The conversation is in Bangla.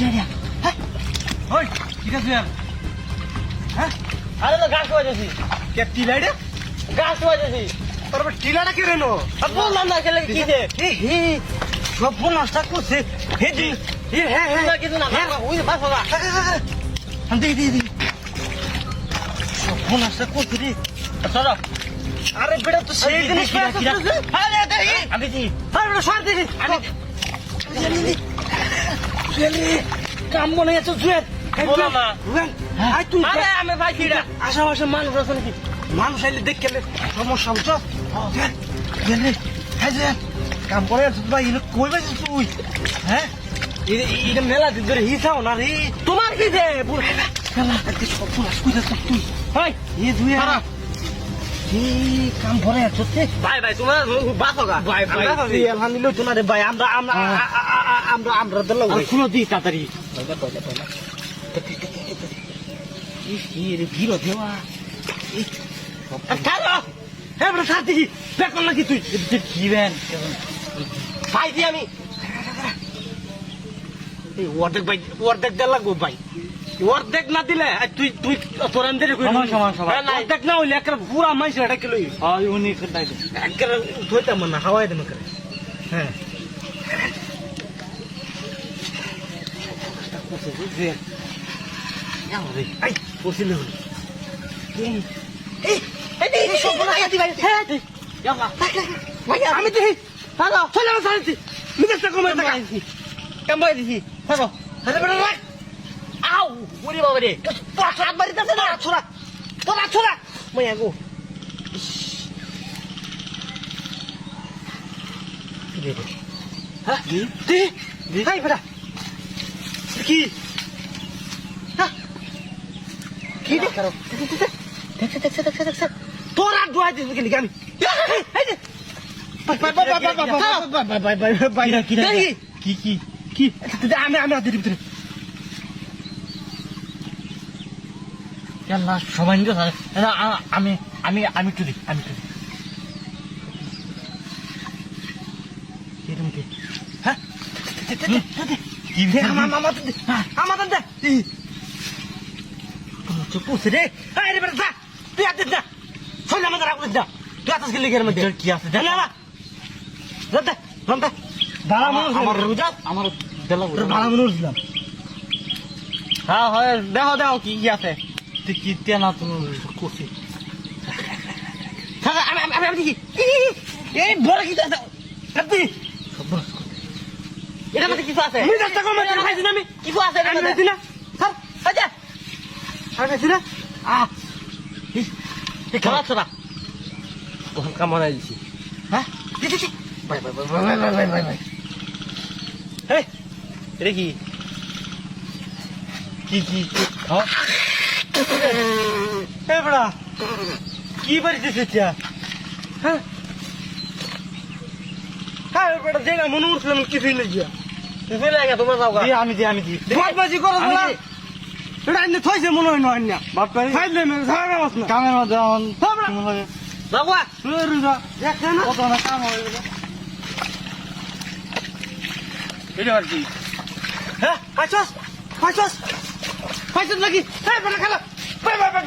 হ্যাঁ। ওই ঠিক আছে হ্যাঁ? আরে তো গাছ বাজেছি কে টিলাইডে গাছ বাজেছি তোর টিলাটা কে রেনো? বললাম না খেলে কিসে এ হে সব নষ্ট করছে। হে দি হে হে হে। কিছু না ওই বাস বাবা আমি দেখি দেখি সব নষ্ট করছে রে। চলো। আরে বেটা তো সেই জিনিস? আরে দেখি। আরে বেটা সর আমি জুয়েলি কাম মনে আছে জুয়েল হ্যাঁ। আশেপাশে মানুষ আছে নাকি? মানুষ আইলে দেখে সমস্যা বুঝছ? কাম করে ভাই কই পাইছিস তুই? হ্যাঁ? এটা মেলা দিন ধরে হিসাও না রে। তোমার কি যে? ভাই ভাই তোমার ভাই ভাই আমরা আমরা আমরা দল খুলো দিই তাড়াতাড়ি। ভিড় দেওয়া? হ্যাঁ বড় সাথে বেকন নাকি তুই। কি ব্যান ভাই দি আমি। অর্ধেক ভাই অর্ধেক দেড় লাগবো ভাই। অর্ধেক না দিলে তুই তুই তোর এন্দের হ্যাঁ, অর্ধেক না হইলে একটা পুরা মাইস এটা কিলো উনি ধরতাম না হাওয়াই দেবে হ্যাঁ। আছে যে দুই আমি দিছি থাকো চলে আমার সারিছি নিজের টাকা মেরে টাকা আনছি কামবাই দিছি থাকো হাতে বেড়ে রাখ আউ ওরে বাবা রে তোরা হাত বাড়ি দিতে তোরা ছোড়া তোরা ছোড়া মাইয়া গো হ্যাঁ দি দি হাই বেটা কি দেখছে দেখছে দেখছে আমি আমি আমি আমি আমি আমি তুলি আমি তুলি হ্যাঁ কি দে, দে। চুপ করছে রে। আরে বেটা যা তুই আতে যা। চল আমাদের যা। তুই আতে গেলে গের মধ্যে। কি আছে? যা না যা। দে রমটা ভাড়া মানুষ আমার রোজা আমার দেলা তোর মানুষ দিলাম হ্যাঁ হয় দেখো দেখো কি কি আছে। তুই কি তেনা তুমি করছি আমি আমি আমি দেখি। এই বড় কি দাদা আপনি এটা মধ্যে কিছু আছে। আমি চেষ্টা করব তোর খাইছি না আমি। কিছু আছে এটার আমি। খাইছি না। স্যার আচ্ছা আমি খাইছি না। আহ। খেলা ছোড়া ওখান কামাই দিছি। হ্যাঁ? Bye bye bye bye bye bye bye bye এই এটা কি? কি কি কি? হ্যাঁ? কি হ্যাঁ? হ্যাঁ বেটা মনে উঠছিলাম কিছুই না গিয়া আমি দি আমি দি। বাজি করো এটা এনে থইছে মনে হয় নয় না। বাপ করে ফাইল দে মেরে সারা বাস না। কামের মধ্যে অন তোমরা বাবা সুরে রুজা। দেখছ না। কত না কাম হয়ে গেল এটা আর কি? হ্যাঁ পাঁচস পাঁচস পাঁচস লাগি হ্যাঁ বড় খালা বাই বাই বাই।